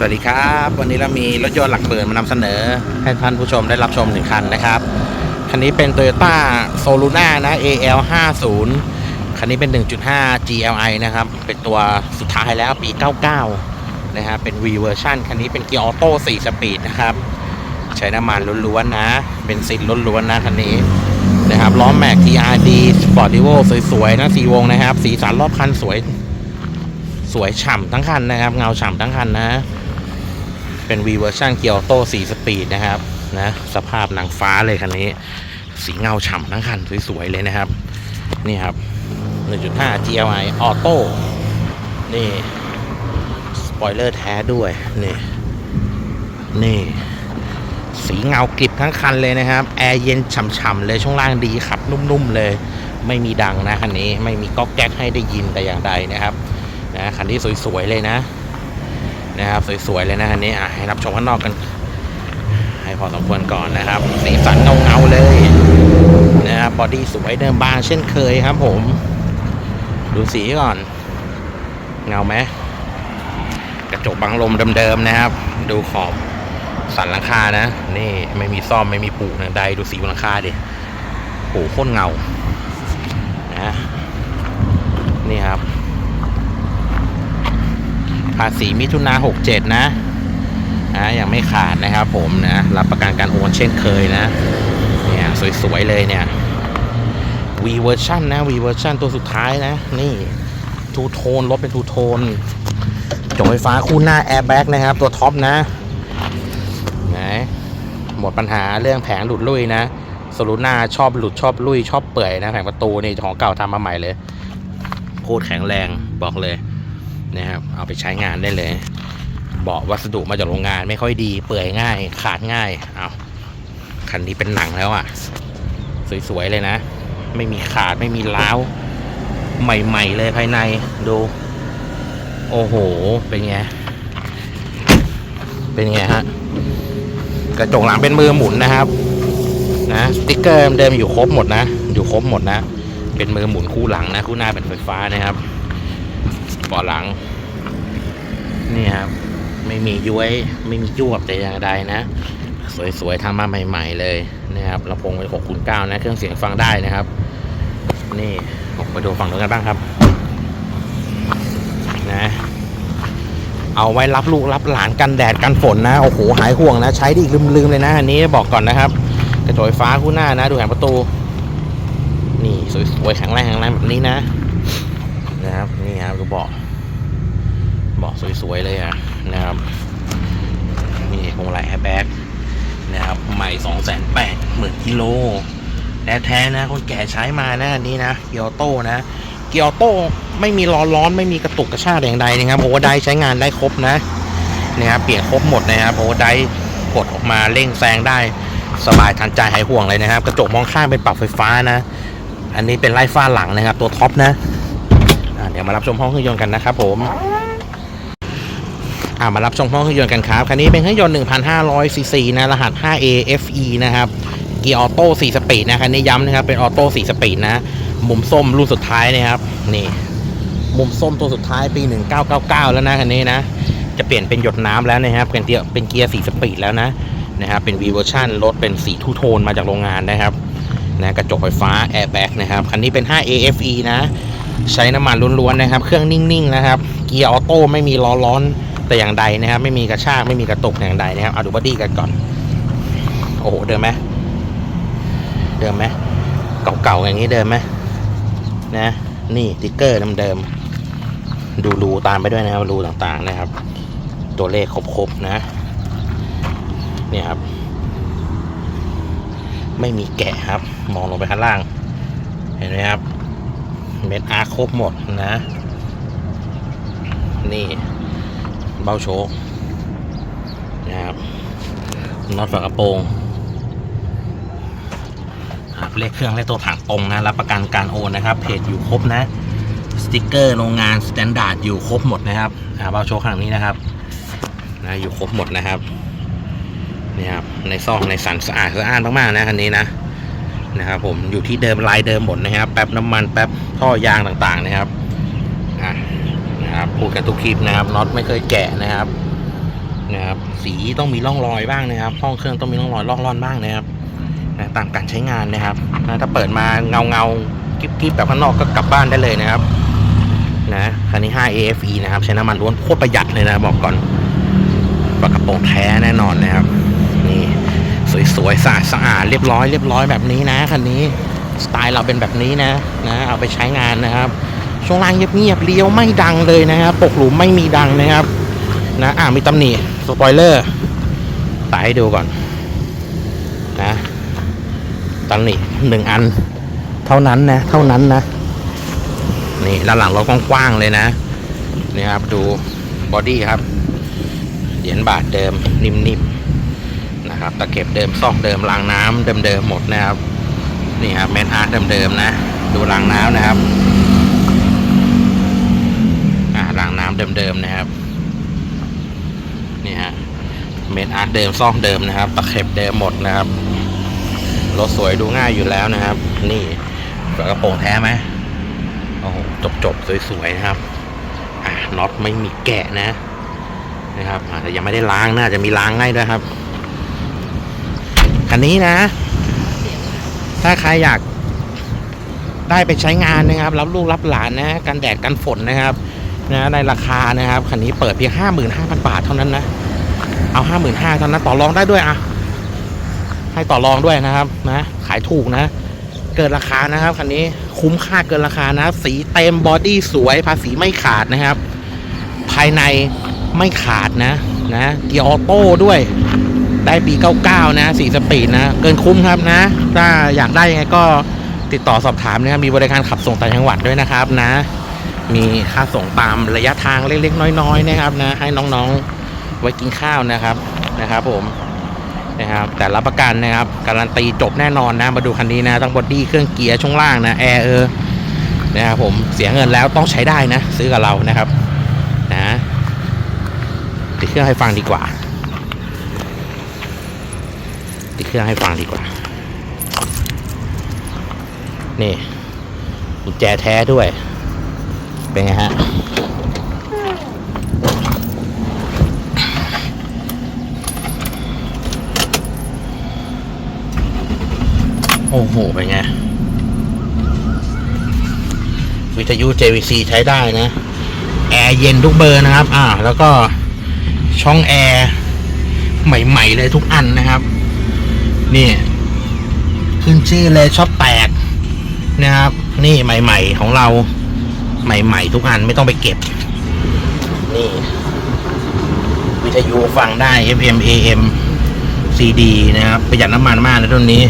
สวัสดีครับ วันนี้เรามีรถยนต์หลักหมื่นมานำเสนอ ให้ท่านผู้ชมได้รับชมหนึ่งคันนะครับ คันนี้เป็น Toyota s o l u n a นะ AL 50คันนี้เป็น 1.5 GLI นะครับ เป็นตัวสุดท้ายแล้วปี 99 นะฮะเป็น V version คันนี้เป็นเกียร์ออโต้4สปีดนะครับ ใช้น้ำมันล้วนๆนะ เป็นซินล้วนๆนะคันนี้นะครับ ล้อแม็ก TRD Sport Evo สวยๆนะสีวงนะครับ สีสันรอบคันสวย สวยฉ่ำทั้งคันนะครับ เงาฉ่ำทั้งคันนะ เป็น V version เกียร์ออโต้4สปีดนะครับนะสภาพหนังฟ้าเลยคันนี้ สีเงาฉ่ำทั้งคันสวยๆเลยนะครับ นี่ครับ 1.5 GLI ออโต้นี่สปอยเลอร์แท้ด้วยนี่นี่สีเงากริบทั้งคันเลยนะครับ แอร์เย็นฉ่ำๆเลยช่วงล่างดีขับนุ่มๆเลย ไม่มีดังนะคันนี้ไม่มีก๊อกแก๊กให้ได้ยินแต่อย่างใดนะครับนะคันนี้สวยๆเลยนะ นะครับ สวยๆเลยนะคันนี้อะให้รับชมข้างนอกกัน ให้พอสมควรก่อนนะครับสีสันเงาๆเลยนะครับบอดี้สวยเดิมบางเช่นเคยครับ ผม ดูสีก่อน เงาไหมกระจกบังลมเดิมๆนะครับ ดูขอบสันหลังคานะ นี่ไม่มีซ่อมไม่มีปูนะใดดูสีบนหลังคาดิโอ้โหโคตรเงานะนี่ครับ ภาษีมิถุนา67 นะนะยังไม่ขาดนะครับผมนะรับประกันการโอนเช่นเคยนะเนี่ยสวยๆเลยเนี่ย V version นะ V version ตัวสุดท้ายนะ นี่ทูโทนรถเป็นทูโทนจกไฟฟ้าคู่หน้าแอร์แบ็กนะครับ ตัวท็อปนะนะหมดปัญหาเรื่องแผงหลุดลุยนะโซลูน่าชอบหลุดชอบลุยชอบเปื่อยนะแผงประตูนี่ของเก่าทำมาใหม่เลยโคตรแข็งแรงบอกเลย นะครับ เอาไปใช้งานได้เลยเบาะวัสดุมาจากโรงงานไม่ค่อยดี เปื่อยง่าย ขาดง่ายเอาคันนี้เป็นหนังแล้วอะ่ะ สวยๆเลยนะ ไม่มีขาดไม่มีล้าวใหม่ ๆ เลยภายในดู โอ้โห เป็นไง เป็นไงฮะ กระจกหลังเป็นมือหมุนนะครับ นะสติ๊กเกอร์เดิมอยู่ครบหมดนะ อยู่ครบหมดนะ เป็นมือหมุนคู่หลังนะ คู่หน้าเป็นไฟฟ้านะครับ เบาะหลัง นี่ครับ ไม่มีย้วยไม่มียวบแต่อย่างใดนะ สวยๆทำมาใหม่ ๆ เลยนะครับลำโพงเป็น6คูณ9นะ เครื่องเสียงฟังได้นะครับ นี่มาดูฝั่งนู้นกันบ้างครับ นะ เอาไว้รับลูกรับหลานกันแดดกันฝนนะโอ้โหหายห่วงนะ ใช้ไดีอีกลืมๆเลยนะอันนี้บอกก่อนนะครับกระจกไฟฟ้าคู่หน้านะ ดูแผงประตู นี่สวยๆแข็งแรงแข็งแรงแบบนี้นะ นะครับ นี่ครับดูเบาะเบาะสวยๆเลยอะนะครับนี่พวงมาลัยแอร์แบ็กนะครับใหม่สองแสนแปดหมื่นกิโลแท้ๆนะ คนแก่ใช้มานะอันนี้นะเกียร์โต้นะเกียร์โต้ไม่มีร้อนร้อนไม่มีกระตุกกระชากอย่างใดนะครับโอเวอร์ไดใช้งานได้ครบนะนะครับเปลี่ยนครบหมดนะครับโอเวอร์ไดกดออกมาเร่งแซงได้สบายทันใจหายห่วงเลยนะครับ กระจกมองข้างเป็นปรับไฟฟ้านะ อันนี้เป็นไล่ฟ้าหลังนะครับ ตัวท็อปนะ ดี๋ยวมารับชมห้องเครื่องยนต์กันนะครับผมอ่ามารับชมห้องเครื่องยนต์กันครับ คันนี้เป็นเครื่องยนต์ 1,500 ซีซีนะ รหัส 5A FE นะครับ เกียร์ออโต้ 4 สปีดนะ คันนี้ย้ำนะครับ เป็นออโต้ 4 สปีดนะ มุมส้มรุ่นสุดท้ายนะครับ นี่ มุมส้มตัวสุดท้ายปี 1999 แล้วนะคันนี้นะ จะเปลี่ยนเป็นหยดน้ำแล้วนะครับ เป็นเกียร์เป็นเกียร์ 4 สปีดแล้วนะ นะครับ เป็น V version รถเป็นสีทูโทนมาจากโรงงานนะครับ นะ กระจกไฟฟ้า แอร์แบ็กนะครับ คันนี้เป็น 5AFE นะ ใช้น้ำมันล้วนๆนะครับ เครื่องนิ่งๆนะครับ เกียร์ออโต้ไม่มีล้อร้อนแต่อย่างใดนะครับ ไม่มีกระชากไม่มีกระตุกแต่อย่างใดนะครับเอาดูบอดี้กันก่อน โอ้โหเดิมไหมเดิมไหมเก่าๆอย่างนี้เดิมไหมนะ นี่ติ๊กเกอร์เดิมๆดูรูตามไปด้วยนะครับรูต่างๆนะครับ ตัวเลขครบๆนะ เนี่ยครับ ไม่มีแกะครับ มองลงไปข้างล่าง เห็นไหมครับ เม็ดอาร์ครบหมดนะ นี่เบ้าโชกนะครับน็อตฝากระโปรงครับเลขเครื่องเลขตัวถังตรงนะ รับประกันการโอนนะครับ เพจอยู่ครบนะ สติกเกอร์โรงงานสแตนดาร์ดอยู่ครบหมดนะครับเบ้าโชกข้างนี้นะครับนะอยู่ครบหมดนะครับนี่ครับในซอกในสันสะอาดสะอาดมากๆนะคันนี้นะ นะครับผมอยู่ที่เดิมลายเดิมหมดนะครับ แป๊บน้ำมันแป๊บท่อยางต่างๆนะครับนะครับพูดกันทุกคลิปนะครับน็อตไม่เคยแกะนะครับนะครับ สีต้องมีร่องรอยบ้างนะครับ ห้องเครื่องต้องมีร่องรอยร่องร่อนบ้างนะครับนะตามการใช้งานนะครับนะถ้าเปิดมาเงาเงาๆกิ๊บๆแบบข้างนอกก็กลับบ้านได้เลยนะครับนะคันนี้ 5 AFE นะครับ ใช้น้ำมันล้วนโคตรประหยัดเลยนะบอกก่อนปากกระโปรงแท้แน่นอนนะครับ สวยๆสะอาดสะอาดเรียบร้อยเรียบร้อยแบบนี้นะคันนี้สไตล์เราเป็นแบบนี้นะนะ เอาไปใช้งานนะครับ ช่วงล่างเงียบๆเลี้ยวไม่ดังเลยนะครับปกหลุมไม่มีดังนะครับ นะอ่ามีตำหนิสปอยเลอร์ตายให้ดูก่อนนะตำหนิหนึ่งอัน เท่านั้นนะเท่านั้นนะนี่ด้านหลังเรากว้างๆเลยนะนี่ครับดูบอดี้ครับเหรียญบาทเดิมนิ่มๆ นะครับตะเข็บเดิมซอกเดิมรางน้ำเดิมๆหมดนะครับ นี่ครับแมนอาร์ตเดิมๆนะ ดูรางน้ำนะครับอ่ารางน้ำเดิมๆนะครับนี่ฮะเมนอาร์ตเดิมซอกเดิมนะครับ ตะเข็บเดิมหมดนะครับรถสวยดูง่ายอยู่แล้วนะครับ นี่ฝากระโปรงแท้ไหมโอ้โหจบจบๆสวยๆนะครับอ่าน็อตไม่มีแกะนะนะครับอาจจะยังไม่ได้ล้างนะอาจจะมีล้างให้ด้วยครับ คันนี้นะ ถ้าใครอยากได้ไปใช้งานนะครับ รับลูกรับหลานนะกันแดดกันฝนนะครับนะในราคานะครับคันนี้เปิดเพียงห้าหมื่นห้าพันบาทเท่านั้นนะ เอาห้าหมื่นห้าเท่านั้นต่อรองได้ด้วยอะให้ต่อรองด้วยนะครับนะขายถูกนะ เกินราคานะครับคันนี้คุ้มค่าเกินราคานะ สีเต็มบอดี้สวยภาษีไม่ขาดนะครับ ภายในไม่ขาดนะนะเกียร์ออโต้ด้วย ได้ปี 99 นะ4สปีดนะ เกินคุ้มครับนะ ถ้าอยากได้ยังไงก็ติดต่อสอบถามนะครับมีบริการขับส่งต่างจังหวัดด้วยนะครับนะ มีค่าส่งตามระยะทางเล็กๆ น้อยๆนะครับนะให้น้องๆไว้กินข้าวนะครับนะครับ ผมนะครับแต่รับประกันนะครับการันตีจบแน่นอนนะมาดูคันนี้นะทั้งบอดี้เครื่องเกียร์ช่วงล่างนะแอร์เออนะครับผมเสียเงินแล้วต้องใช้ได้นะ ซื้อกับเรานะครับนะติดเครื่องให้ฟังดีกว่า ติดเครื่องให้ฟังดีกว่า นี่กุญแจแท้ด้วย เป็นไงฮะโอ้โห เป็นไง วิทยุ JVC ใช้ได้นะ แอร์เย็นทุกเบอร์นะครับ อ่า แล้วก็ช่องแอร์ ใหม่ ๆ เลยทุกอันนะครับ นี่ขึ้นชื่อเลยชอบแตกนะครับ นี่ใหม่ ๆ ของเราใหม่ ๆ ทุกอันไม่ต้องไปเก็บ นี่ วิทยุฟังได้ FM AM CD นะครับ ประหยัดน้ำมันมากนะตัวนี้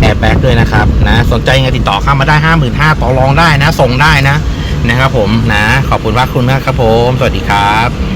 แอร์แบ็กด้วยนะครับนะสนใจไงติดต่อเข้ามาได้ห้าหมื่นห้าต่อรองได้นะ ส่งได้นะ นะครับผมนะ ขอบคุณมากคุณมากครับผม สวัสดีครับ